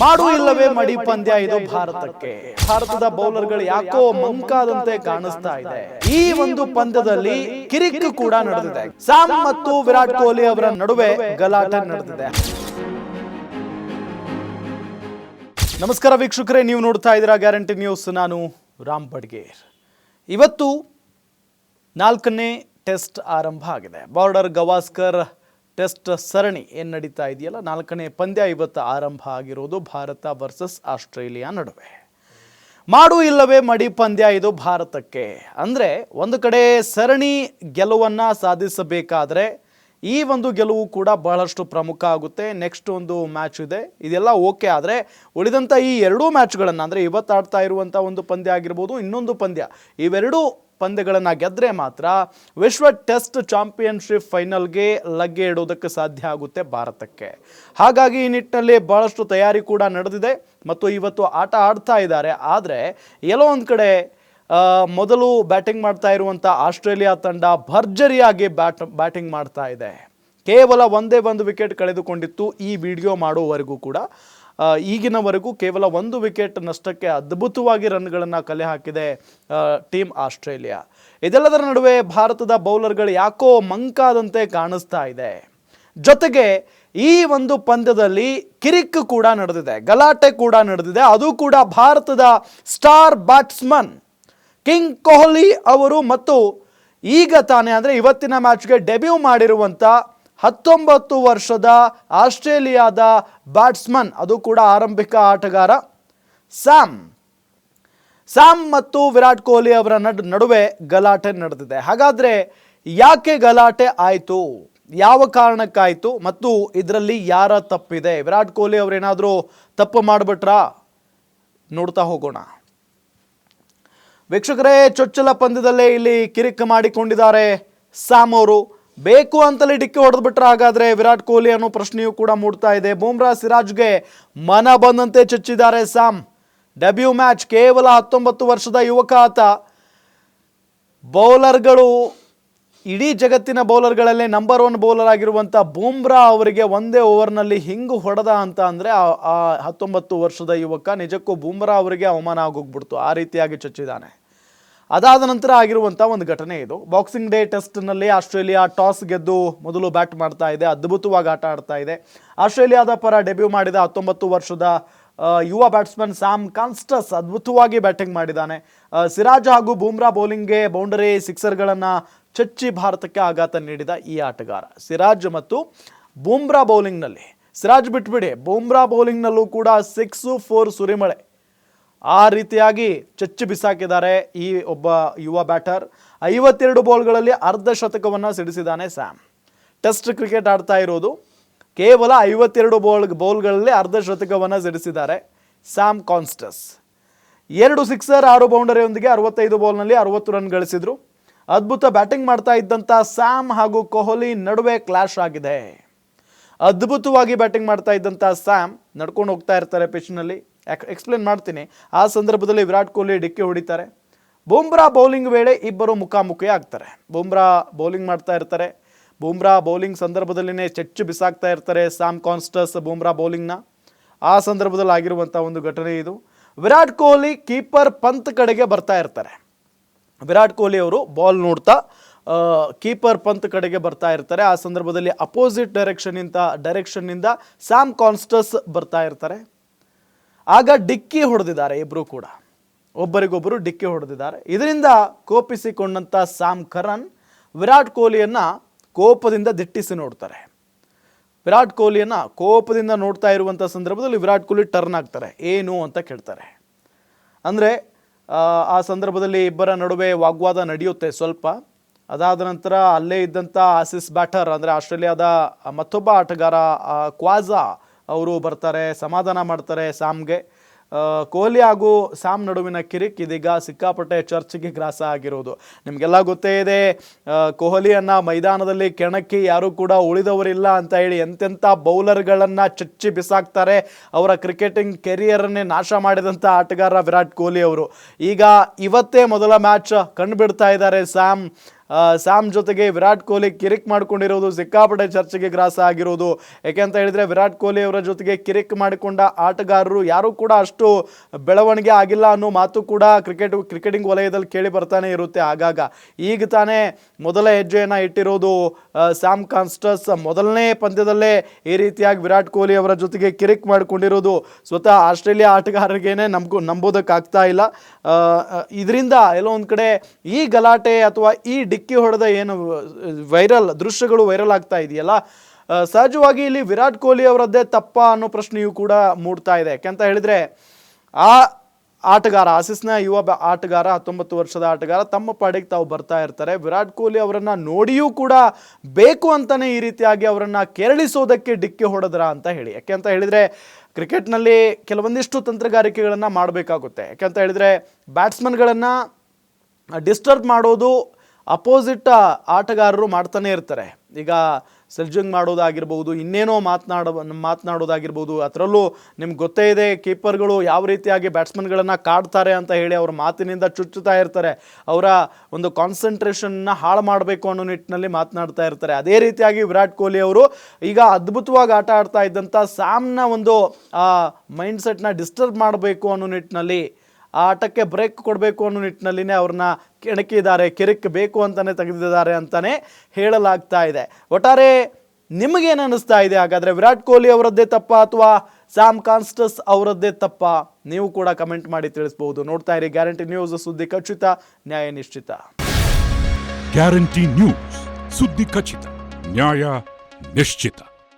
ಮಾಡು ಇಲ್ಲವೇ ಮಡಿ ಪಂದ್ಯ ಇದು ಭಾರತಕ್ಕೆ. ಭಾರತದ ಬೌಲರ್ಗಳು ಯಾಕೋ ಮಂಕಾದಂತೆ ಕಾಣಿಸ್ತಾ ಇದೆ. ಈ ಒಂದು ಪಂದ್ಯದಲ್ಲಿ ಕಿರಿಕ್ ಕೂಡ ನಡೆದಿದೆ. ಸಾಮ್ ಮತ್ತು ವಿರಾಟ್ ಕೊಹ್ಲಿ ಅವರ ನಡುವೆ ಗಲಾಟೆ ನಡೆದಿದೆ. ನಮಸ್ಕಾರ ವೀಕ್ಷಕರೇ, ನೀವು ನೋಡ್ತಾ ಇದ್ದೀರಾ ಗ್ಯಾರಂಟಿ ನ್ಯೂಸ್. ನಾನು ರಾಮ್ ಬಡ್ಗೇರ್. ಇವತ್ತು ನಾಲ್ಕನೇ ಟೆಸ್ಟ್ ಆರಂಭ ಆಗಿದೆ. ಬಾರ್ಡರ್ ಗವಾಸ್ಕರ್ ಟೆಸ್ಟ್ ಸರಣಿ ಏನು ನಡೀತಾ ಇದೆಯಲ್ಲ? ನಾಲ್ಕನೇ ಪಂದ್ಯ ಇವತ್ತು ಆರಂಭ ಆಗಿರೋದು ಭಾರತ ವರ್ಸಸ್ ಆಸ್ಟ್ರೇಲಿಯಾ ನಡುವೆ. ಮಾಡು ಇಲ್ಲವೇ ಮಡಿ ಪಂದ್ಯ ಇದು ಭಾರತಕ್ಕೆ. ಅಂದರೆ ಒಂದು ಕಡೆ ಸರಣಿ ಗೆಲುವನ್ನು ಸಾಧಿಸಬೇಕಾದ್ರೆ ಈ ಒಂದು ಗೆಲುವು ಕೂಡ ಬಹಳಷ್ಟು ಪ್ರಮುಖ ಆಗುತ್ತೆ. ನೆಕ್ಸ್ಟ್ ಒಂದು ಮ್ಯಾಚ್ ಇದೆ. ಇದೆಲ್ಲ ಓಕೆ ಆದರೆ ಉಳಿದಂಥ ಈ ಎರಡೂ ಮ್ಯಾಚ್ಗಳನ್ನು ಅಂದರೆ ಇವತ್ತು ಆಡ್ತಾ ಇರುವಂಥ ಒಂದು ಪಂದ್ಯ ಆಗಿರ್ಬೋದು, ಇನ್ನೊಂದು ಪಂದ್ಯ, ಇವೆರಡೂ ಪಂದ್ಯಗಳನ್ನು ಗೆದ್ದರೆ ಮಾತ್ರ ವಿಶ್ವ ಟೆಸ್ಟ್ ಚಾಂಪಿಯನ್ಶಿಪ್ ಫೈನಲ್ಗೆ ಲಗ್ಗೆ ಇಡೋದಕ್ಕೆ ಸಾಧ್ಯ ಆಗುತ್ತೆ ಭಾರತಕ್ಕೆ. ಹಾಗಾಗಿ ಈ ನಿಟ್ಟಿನಲ್ಲಿ ಭಾಳಷ್ಟು ತಯಾರಿ ಕೂಡ ನಡೆದಿದೆ ಮತ್ತು ಇವತ್ತು ಆಟ ಆಡ್ತಾ ಇದ್ದಾರೆ. ಆದರೆ ಎಲ್ಲೋ ಒಂದು ಕಡೆ ಮೊದಲು ಬ್ಯಾಟಿಂಗ್ ಮಾಡ್ತಾ ಇರುವಂಥ ಆಸ್ಟ್ರೇಲಿಯಾ ತಂಡ ಭರ್ಜರಿಯಾಗಿ ಬ್ಯಾಟ್, ಬ್ಯಾಟಿಂಗ್ ಮಾಡ್ತಾ ಇದೆ. ಕೇವಲ ಒಂದೇ ಒಂದು ವಿಕೆಟ್ ಕಳೆದುಕೊಂಡಿತ್ತು ಈ ವಿಡಿಯೋ ಮಾಡುವವರೆಗೂ ಕೂಡ. ಈಗಿನವರೆಗೂ ಕೇವಲ ಒಂದು ವಿಕೆಟ್ ನಷ್ಟಕ್ಕೆ ಅದ್ಭುತವಾಗಿ ರನ್ಗಳನ್ನು ಕಲೆ ಹಾಕಿದೆ ಟೀಮ್ ಆಸ್ಟ್ರೇಲಿಯಾ. ಇದೆಲ್ಲದರ ನಡುವೆ ಭಾರತದ ಬೌಲರ್ಗಳು ಯಾಕೋ ಮಂಕಾದಂತೆ ಕಾಣಿಸ್ತಾ ಇದೆ. ಜೊತೆಗೆ ಈ ಒಂದು ಪಂದ್ಯದಲ್ಲಿ ಕಿರಿಕ್ ಕೂಡ ನಡೆದಿದೆ, ಗಲಾಟೆ ಕೂಡ ನಡೆದಿದೆ, ಅದು ಕೂಡ ಭಾರತದ ಸ್ಟಾರ್ ಬ್ಯಾಟ್ಸ್ಮನ್ ಕಿಂಗ್ ಕೊಹ್ಲಿ ಅವರು ಮತ್ತು ಈಗ ತಾನೇ, ಅಂದರೆ ಇವತ್ತಿನ ಮ್ಯಾಚ್ಗೆ ಡೆಬ್ಯೂ ಮಾಡಿರುವಂಥ ಹತ್ತೊಂಬತ್ತು ವರ್ಷದ ಆಸ್ಟ್ರೇಲಿಯಾದ ಬ್ಯಾಟ್ಸ್ಮನ್, ಅದು ಕೂಡ ಆರಂಭಿಕ ಆಟಗಾರ, ಸ್ಯಾಮ್. ಸ್ಯಾಮ್ ಮತ್ತು ವಿರಾಟ್ ಕೊಹ್ಲಿ ಅವರ ನಡ್, ನಡುವೆ ಗಲಾಟೆ ನಡೆದಿದೆ. ಹಾಗಾದರೆ ಯಾಕೆ ಗಲಾಟೆ ಆಯಿತು? ಯಾವ ಕಾರಣಕ್ಕಾಯಿತು? ಮತ್ತು ಇದರಲ್ಲಿ ಯಾರ ತಪ್ಪಿದೆ? ವಿರಾಟ್ ಕೊಹ್ಲಿ ಅವರೇನಾದರೂ ತಪ್ಪು ಮಾಡಿಬಿಟ್ರಾ? ನೋಡ್ತಾ ಹೋಗೋಣ. ವೀಕ್ಷಕರೇ, ಚೊಚ್ಚಲ ಪಂದ್ಯದಲ್ಲೇ ಇಲ್ಲಿ ಕಿರಿಕ್ ಮಾಡಿಕೊಂಡಿದ್ದಾರೆ ಸ್ಯಾಮ್ ಅವರು. ಬೇಕು ಅಂತಲೇ ಡಿಕ್ಕಿ ಹೊಡೆದ್ಬಿಟ್ರೆ ಹಾಗಾದ್ರೆ ವಿರಾಟ್ ಕೊಹ್ಲಿ ಅನ್ನೋ ಪ್ರಶ್ನೆಯೂ ಕೂಡ ಮೂಡ್ತಾ ಇದೆ. ಬೂಮ್ರಾ ಸಿರಾಜ್ಗೆ ಮನ ಬಂದಂತೆ ಚಚ್ಚಿದ್ದಾರೆ ಸಾಮ್. ಡೆಬ್ಯೂ ಮ್ಯಾಚ್ ಕೇವಲ ಹತ್ತೊಂಬತ್ತು ವರ್ಷದ ಯುವಕ ಆತ. ಬೌಲರ್ಗಳು, ಇಡೀ ಜಗತ್ತಿನ ಬೌಲರ್ಗಳಲ್ಲೇ ನಂಬರ್ ಒನ್ ಬೌಲರ್ ಆಗಿರುವಂಥ ಬೂಮ್ರಾ ಅವರಿಗೆ ಒಂದೇ ಓವರ್ನಲ್ಲಿ ಹಿಂಗು ಹೊಡೆದ ಅಂತ ಅಂದರೆ ಆ ಹತ್ತೊಂಬತ್ತು ವರ್ಷದ ಯುವಕ ನಿಜಕ್ಕೂ ಬೂಮ್ರಾ ಅವರಿಗೆ ಅವಮಾನ ಆಗೋಗ್ಬಿಡ್ತು. ಆ ರೀತಿಯಾಗಿ ಚಚ್ಚಿದ್ದಾನೆ. ಅದಾದ ನಂತರ ಆಗಿರುವಂಥ ಒಂದು ಘಟನೆ ಇದು. ಬಾಕ್ಸಿಂಗ್ ಡೇ ಟೆಸ್ಟ್ನಲ್ಲಿ ಆಸ್ಟ್ರೇಲಿಯಾ ಟಾಸ್ ಗೆದ್ದು ಮೊದಲು ಬ್ಯಾಟ್ ಮಾಡ್ತಾ ಇದೆ, ಅದ್ಭುತವಾಗಿ ಆಟ ಆಡ್ತಾ ಇದೆ. ಆಸ್ಟ್ರೇಲಿಯಾದ ಪರ ಡೆಬ್ಯೂ ಮಾಡಿದ ಹತ್ತೊಂಬತ್ತು ವರ್ಷದ ಯುವ ಬ್ಯಾಟ್ಸ್ಮನ್ ಸ್ಯಾಮ್ ಕಾನ್ಸ್ಟಸ್ ಅದ್ಭುತವಾಗಿ ಬ್ಯಾಟಿಂಗ್ ಮಾಡಿದ್ದಾನೆ. ಸಿರಾಜ್ ಹಾಗೂ ಬೂಮ್ರಾ ಬೌಲಿಂಗ್ಗೆ ಬೌಂಡರಿ ಸಿಕ್ಸರ್ಗಳನ್ನು ಚಚ್ಚಿ ಭಾರತಕ್ಕೆ ಆಘಾತ ನೀಡಿದ ಈ ಆಟಗಾರ. ಸಿರಾಜ್ ಮತ್ತು ಬೂಮ್ರಾ ಬೌಲಿಂಗ್ನಲ್ಲಿ ಸಿರಾಜ್ ಬಿಟ್ಬಿಡಿ, ಬೂಮ್ರಾ ಬೌಲಿಂಗ್ನಲ್ಲೂ ಕೂಡ ಸಿಕ್ಸು ಫೋರ್ ಸುರಿಮಳೆ. ಆ ರೀತಿಯಾಗಿ ಚಚ್ಚು ಬಿಸಾಕಿದ್ದಾರೆ ಈ ಒಬ್ಬ ಯುವ ಬ್ಯಾಟರ್. ಐವತ್ತೆರಡು ಬಾಲ್ಗಳಲ್ಲಿ ಅರ್ಧ ಶತಕವನ್ನು ಸಿಡಿಸಿದ್ದಾನೆ ಸ್ಯಾಮ್. ಟೆಸ್ಟ್ ಕ್ರಿಕೆಟ್ ಆಡ್ತಾ ಇರೋದು. ಕೇವಲ ಐವತ್ತೆರಡು ಬಾಲ್, ಬೌಲ್ಗಳಲ್ಲಿ ಅರ್ಧ ಶತಕವನ್ನು ಸಿಡಿಸಿದ್ದಾರೆ ಸ್ಯಾಮ್ ಕಾನ್ಸ್ಟಸ್. ಎರಡು ಸಿಕ್ಸರ್, ಆರು ಬೌಂಡರಿಯೊಂದಿಗೆ ಅರವತ್ತೈದು ಬೌಲ್ನಲ್ಲಿ ಅರವತ್ತು ರನ್ ಗಳಿಸಿದ್ರು. ಅದ್ಭುತ ಬ್ಯಾಟಿಂಗ್ ಮಾಡ್ತಾ ಇದ್ದಂಥ ಸ್ಯಾಮ್ ಹಾಗೂ ಕೊಹ್ಲಿ ನಡುವೆ ಕ್ಲಾಶ್ ಆಗಿದೆ. ಅದ್ಭುತವಾಗಿ ಬ್ಯಾಟಿಂಗ್ ಮಾಡ್ತಾ ಇದ್ದಂಥ ಸ್ಯಾಮ್ ನಡ್ಕೊಂಡು ಹೋಗ್ತಾ ಇರ್ತಾರೆ ಪಿಚ್ನಲ್ಲಿ ಎಕ್ಸ್ಪ್ಲೇನ್ ಮಾಡ್ತೀನಿ. ಆ ಸಂದರ್ಭದಲ್ಲಿ ವಿರಾಟ್ ಕೊಹ್ಲಿ ಡಿಕ್ಕಿ ಹೊಡಿತಾರೆ. ಬೂಮ್ರಾ ಬೌಲಿಂಗ್ ವೇಳೆ ಇಬ್ಬರು ಮುಖಾಮುಖಿ ಆಗ್ತಾರೆ. ಬೂಮ್ರಾ ಬೌಲಿಂಗ್ ಮಾಡ್ತಾ ಇರ್ತಾರೆ. ಬೂಮ್ರಾ ಬೌಲಿಂಗ್ ಸಂದರ್ಭದಲ್ಲಿನೇ ಚೆಚ್ಚು ಬಿಸಾಕ್ತಾ ಇರ್ತಾರೆ ಸ್ಯಾಮ್ ಕಾನ್ಸ್ಟಸ್ ಬೂಮ್ರಾ ಬೌಲಿಂಗ್ನ. ಆ ಸಂದರ್ಭದಲ್ಲಿ ಆಗಿರುವಂಥ ಒಂದು ಘಟನೆ ಇದು. ವಿರಾಟ್ ಕೊಹ್ಲಿ ಕೀಪರ್ ಪಂತ್ ಕಡೆಗೆ ಬರ್ತಾ ಇರ್ತಾರೆ. ವಿರಾಟ್ ಕೊಹ್ಲಿ ಅವರು ಬಾಲ್ ನೋಡ್ತಾ ಕೀಪರ್ ಪಂತ್ ಕಡೆಗೆ ಬರ್ತಾ ಇರ್ತಾರೆ. ಆ ಸಂದರ್ಭದಲ್ಲಿ ಅಪೋಸಿಟ್ ಡೈರೆಕ್ಷನ್ನಿಂದ ಡೈರೆಕ್ಷನ್ನಿಂದ ಸ್ಯಾಮ್ ಕಾನ್ಸ್ಟಸ್ ಬರ್ತಾ ಇರ್ತಾರೆ. ಆಗ ಡಿಕ್ಕಿ ಹೊಡೆದಿದ್ದಾರೆ ಇಬ್ಬರೂ ಕೂಡ. ಒಬ್ಬರಿಗೊಬ್ಬರು ಡಿಕ್ಕಿ ಹೊಡೆದಿದ್ದಾರೆ. ಇದರಿಂದ ಕೋಪಿಸಿಕೊಂಡಂಥ ಸಾಮ್ ಕರನ್, ವಿರಾಟ್ ಕೊಹ್ಲಿಯನ್ನು ಕೋಪದಿಂದ ದಿಟ್ಟಿಸಿ ನೋಡ್ತಾರೆ. ವಿರಾಟ್ ಕೊಹ್ಲಿಯನ್ನು ಕೋಪದಿಂದ ನೋಡ್ತಾ ಇರುವಂಥ ಸಂದರ್ಭದಲ್ಲಿ ವಿರಾಟ್ ಕೊಹ್ಲಿ ಟರ್ನ್ ಆಗ್ತಾರೆ. ಏನು ಅಂತ ಕೇಳ್ತಾರೆ. ಅಂದರೆ, ಆ ಸಂದರ್ಭದಲ್ಲಿ ಇಬ್ಬರ ನಡುವೆ ವಾಗ್ವಾದ ನಡೆಯುತ್ತೆ ಸ್ವಲ್ಪ. ಅದಾದ ನಂತರ ಅಲ್ಲೇ ಇದ್ದಂಥ ಆಸಿಸ್ ಬ್ಯಾಟರ್, ಅಂದರೆ ಆಸ್ಟ್ರೇಲಿಯಾದ ಮತ್ತೊಬ್ಬ ಆಟಗಾರ ಕ್ವಾಜಾ ಅವರು ಬರ್ತಾರೆ, ಸಮಾಧಾನ ಮಾಡ್ತಾರೆ ಸಾಮ್ಗೆ. ಕೊಹ್ಲಿ ಹಾಗೂ ಸಾಮ್ ನಡುವಿನ ಕಿರಿಕ್ ಇದೀಗ ಸಿಕ್ಕಾಪಟ್ಟೆ ಚರ್ಚ್ಗೆ ಗ್ರಾಸ ಆಗಿರೋದು. ನಿಮಗೆಲ್ಲ ಗೊತ್ತೇ ಇದೆ ಕೊಹ್ಲಿಯನ್ನು ಮೈದಾನದಲ್ಲಿ ಕೆಣಕಿ ಯಾರೂ ಕೂಡ ಉಳಿದವರಿಲ್ಲ ಅಂತ ಹೇಳಿ ಎಂತೆಂಥ ಬೌಲರ್ಗಳನ್ನು ಚಚ್ಚಿ ಬಿಸಾಕ್ತಾರೆ. ಅವರ ಕ್ರಿಕೆಟಿಂಗ್ ಕೆರಿಯರನ್ನೇ ನಾಶ ಮಾಡಿದಂಥ ಆಟಗಾರ ವಿರಾಟ್ ಕೊಹ್ಲಿ ಅವರು. ಈಗ ಇವತ್ತೇ ಮೊದಲ ಮ್ಯಾಚ್ ಕಂಡುಬಿಡ್ತಾ ಇದ್ದಾರೆ ಸ್ಯಾಮ್ ಸ್ಯಾಮ್ ಜೊತೆಗೆ ವಿರಾಟ್ ಕೊಹ್ಲಿ ಕಿರಿಕ್ ಮಾಡ್ಕೊಂಡಿರೋದು ಸಿಕ್ಕಾಪಟ್ಟೆ ಚರ್ಚೆಗೆ ಗ್ರಾಸ ಆಗಿರೋದು. ಯಾಕೆಂತ ಹೇಳಿದ್ರೆ ವಿರಾಟ್ ಕೊಹ್ಲಿ ಅವರ ಜೊತೆಗೆ ಕಿರಿಕ್ ಮಾಡಿಕೊಂಡ ಆಟಗಾರರು ಯಾರೂ ಕೂಡ ಅಷ್ಟು ಬೆಳವಣಿಗೆ ಆಗಿಲ್ಲ ಅನ್ನೋ ಮಾತು ಕೂಡ ಕ್ರಿಕೆಟ್, ಕ್ರಿಕೆಟಿಂಗ್ ವಲಯದಲ್ಲಿ ಕೇಳಿ ಬರ್ತಾನೆ ಇರುತ್ತೆ. ಆಗಾಗ ಈಗ ತಾನೇ ಮೊದಲ ಹೆಜ್ಜೆಯನ್ನು ಇಟ್ಟಿರೋದು ಸ್ಯಾಮ್ ಕಾನ್ಸ್ಟಸ್ ಮೊದಲನೇ ಪಂದ್ಯದಲ್ಲೇ ಈ ರೀತಿಯಾಗಿ ವಿರಾಟ್ ಕೊಹ್ಲಿ ಅವರ ಜೊತೆಗೆ ಕಿರಿಕ್ ಮಾಡಿಕೊಂಡಿರೋದು. ಸ್ವತಃ ಆಸ್ಟ್ರೇಲಿಯಾ ಆಟಗಾರರಿಗೇನೆ ನಮಗೂ ನಂಬೋದಕ್ಕಾಗ್ತಾ ಇಲ್ಲ. ಇದರಿಂದ ಎಲ್ಲೋ ಒಂದು ಕಡೆ ಈ ಗಲಾಟೆ ಅಥವಾ ಈ ಡಿಕ್ಕಿ ಹೊಡೆದ ಏನು, ವೈರಲ್, ದೃಶ್ಯಗಳು ವೈರಲ್ ಆಗ್ತಾ ಇದೆಯಲ್ಲ ಸಹಜವಾಗಿ ಇಲ್ಲಿ ವಿರಾಟ್ ಕೊಹ್ಲಿ ಅವರದ್ದೇ ತಪ್ಪ ಅನ್ನೋ ಪ್ರಶ್ನೆಯೂ ಕೂಡ ಮೂಡ್ತಾ ಇದೆ. ಯಾಕೆಂತ ಹೇಳಿದ್ರೆ, ಆ ಆಟಗಾರ, ಆಸಿಸ್ನ ಯುವ ಆಟಗಾರ, ಹತ್ತೊಂಬತ್ತು ವರ್ಷದ ಆಟಗಾರ, ತಮ್ಮ ಪಾಡಿಗೆ ತಾವು ಬರ್ತಾ ಇರ್ತಾರೆ. ವಿರಾಟ್ ಕೊಹ್ಲಿ ಅವರನ್ನು ನೋಡಿಯೂ ಕೂಡ ಬೇಕು ಅಂತಲೇ ಈ ರೀತಿಯಾಗಿ ಅವರನ್ನು ಕೆರಳಿಸೋದಕ್ಕೆ ಡಿಕ್ಕಿ ಹೊಡೆದ್ರ ಅಂತ ಹೇಳಿ. ಯಾಕೆ ಅಂತ ಹೇಳಿದ್ರೆ, ಕ್ರಿಕೆಟ್ನಲ್ಲಿ ಕೆಲವೊಂದಿಷ್ಟು ತಂತ್ರಗಾರಿಕೆಗಳನ್ನು ಮಾಡಬೇಕಾಗುತ್ತೆ. ಯಾಕೆಂತ ಹೇಳಿದ್ರೆ, ಬ್ಯಾಟ್ಸ್ಮನ್ಗಳನ್ನು ಡಿಸ್ಟರ್ಬ್ ಮಾಡೋದು ಅಪೋಸಿಟ್ ಆಟಗಾರರು ಮಾಡ್ತಾನೆ ಇರ್ತಾರೆ. ಈಗ ಸೆಲ್ಜಿಂಗ್ ಮಾಡೋದಾಗಿರ್ಬೋದು, ಇನ್ನೇನೋ ಮಾತನಾಡ, ಮಾತನಾಡೋದಾಗಿರ್ಬೋದು, ಅದರಲ್ಲೂ ನಿಮ್ಗೆ ಗೊತ್ತೇ ಇದೆ, ಕೀಪರ್ಗಳು ಯಾವ ರೀತಿಯಾಗಿ ಬ್ಯಾಟ್ಸ್ಮನ್ಗಳನ್ನು ಕಾಡ್ತಾರೆ ಅಂತ ಹೇಳಿ ಅವ್ರ ಮಾತಿನಿಂದ ಚುಚ್ಚುತ್ತಾ ಇರ್ತಾರೆ. ಅವರ ಒಂದು ಕಾನ್ಸಂಟ್ರೇಷನ್ನ ಹಾಳು ಮಾಡಬೇಕು ಅನ್ನೋ ನಿಟ್ಟಿನಲ್ಲಿ ಮಾತನಾಡ್ತಾ ಇರ್ತಾರೆ. ಅದೇ ರೀತಿಯಾಗಿ ವಿರಾಟ್ ಕೊಹ್ಲಿ ಅವರು ಈಗ ಅದ್ಭುತವಾಗಿ ಆಟ ಆಡ್ತಾ ಇದ್ದಂಥ ಸ್ಯಾಮ್ನ ಒಂದು, ಆ ಮೈಂಡ್ ಸೆಟ್ನ ಡಿಸ್ಟರ್ಬ್ ಮಾಡಬೇಕು ಅನ್ನೋ ನಿಟ್ಟಿನಲ್ಲಿ ಆಟಕ್ಕೆ ಬ್ರೇಕ್ ಕೊಡಬೇಕು ಅನ್ನೋ ನಿಟ್ಟಿನಲ್ಲಿನೇ ಅವ್ರನ್ನ ಕೆಣಕಿದ್ದಾರೆ ಕೆರೆಕ್ ಬೇಕು ಅಂತಾನೆ ತೆಗೆದಿದ್ದಾರೆ ಅಂತಾನೆ ಹೇಳಲಾಗ್ತಾ ಇದೆ. ಒಟ್ಟಾರೆ ನಿಮಗೇನು ಅನ್ನಿಸ್ತಾ ಇದೆ? ಹಾಗಾದರೆ ವಿರಾಟ್ ಕೊಹ್ಲಿ ಅವರದ್ದೇ ತಪ್ಪ ಅಥವಾ ಸ್ಯಾಮ್ ಕಾನ್ಸ್ಟಸ್ ಅವರದ್ದೇ ತಪ್ಪ? ನೀವು ಕೂಡ ಕಮೆಂಟ್ ಮಾಡಿ ತಿಳಿಸಬಹುದು. ನೋಡ್ತಾ ಇರಿ ಗ್ಯಾರಂಟಿ ನ್ಯೂಸ್ ಸುದ್ದಿ ಖಚಿತ, ನ್ಯಾಯ ನಿಶ್ಚಿತ. ಗ್ಯಾರಂಟಿ ನ್ಯೂಸ್ ಸುದ್ದಿ ಖಚಿತ, ನ್ಯಾಯ ನಿಶ್ಚಿತ.